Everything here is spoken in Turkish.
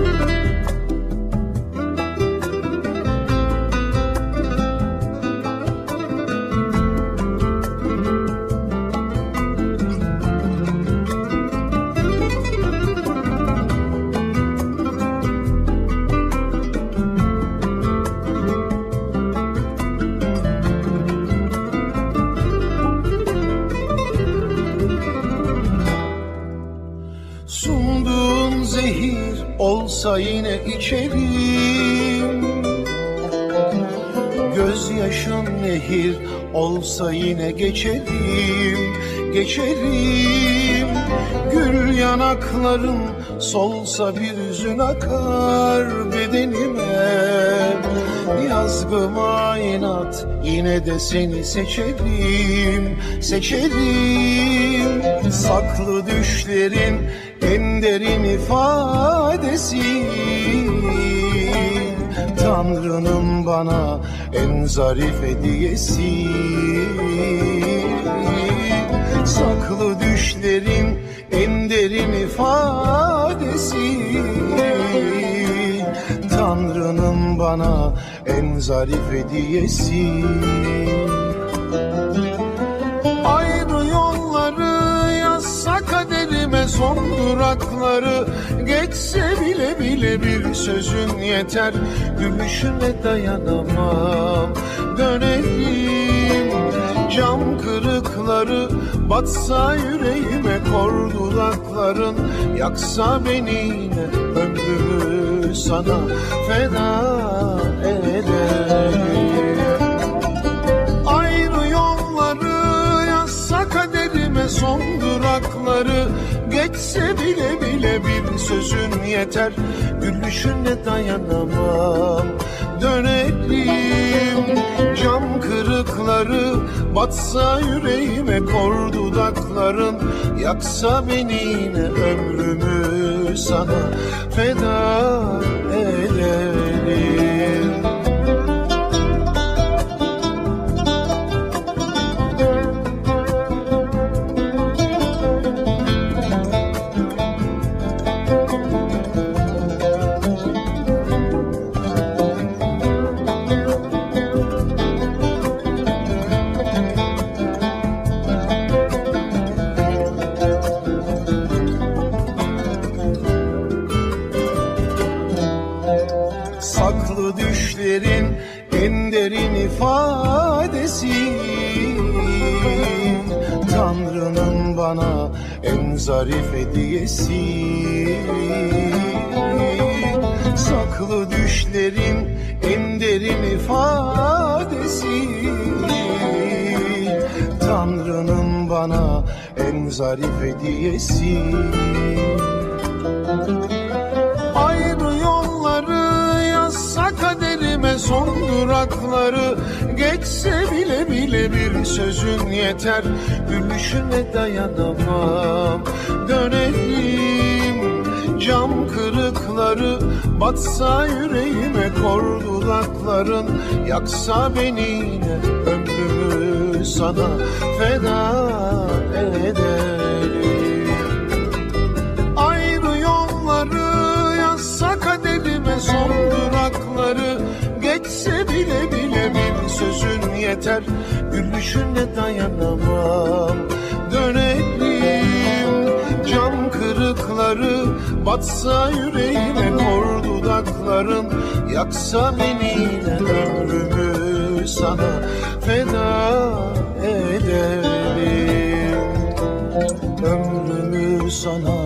Música olsa yine içerim. Gözyaşın nehir olsa yine geçerim Geçerim. Gül yanakların solsa bir hüzün akar bedenime Yazgıma inat yine de seni seçerim Seçerim. Saklı düşlerin en derin ifadesi. Tanrı'nın bana en zarif hediyesi. Saklı düşlerin en derin ifadesi. Tanrı'nın bana en zarif hediyesi. Ayrı yolları yazsa kaderime son durakları. Geçse bile bile bir sözün yeter. Gülüşüne dayanamam. Dönelim cam kırıkları Batsa yüreğime kor dudakların. Yaksa beni yine ömrümü sana feda ederim Geçse bile bile bir sözün yeter. Gülüşüne dayanamam. Dönelim cam kırıkları Batsa yüreğime kor dudakların Yaksa beni yine ömrümü sana feda ederim saklı düşlerin en derin ifadesi. Tanrı'nın bana en zarif hediyesi. Saklı düşlerin en derin ifadesi. Tanrı'nın bana en zarif hediyesi. Ayrı son durakları Geçse bile bile bir sözün yeter. Gülüşüne dayanamam. Dönelim cam kırıkları Batsa yüreğime kor dudakların. Yaksa beni yine ömrümü sana feda ederim yeter. Gülüşüne dayanamam. Dönelim cam kırıkları Batsa yüreğime kor dudakların Yaksa beni yine ömrümü sana feda ederim ömrümü sana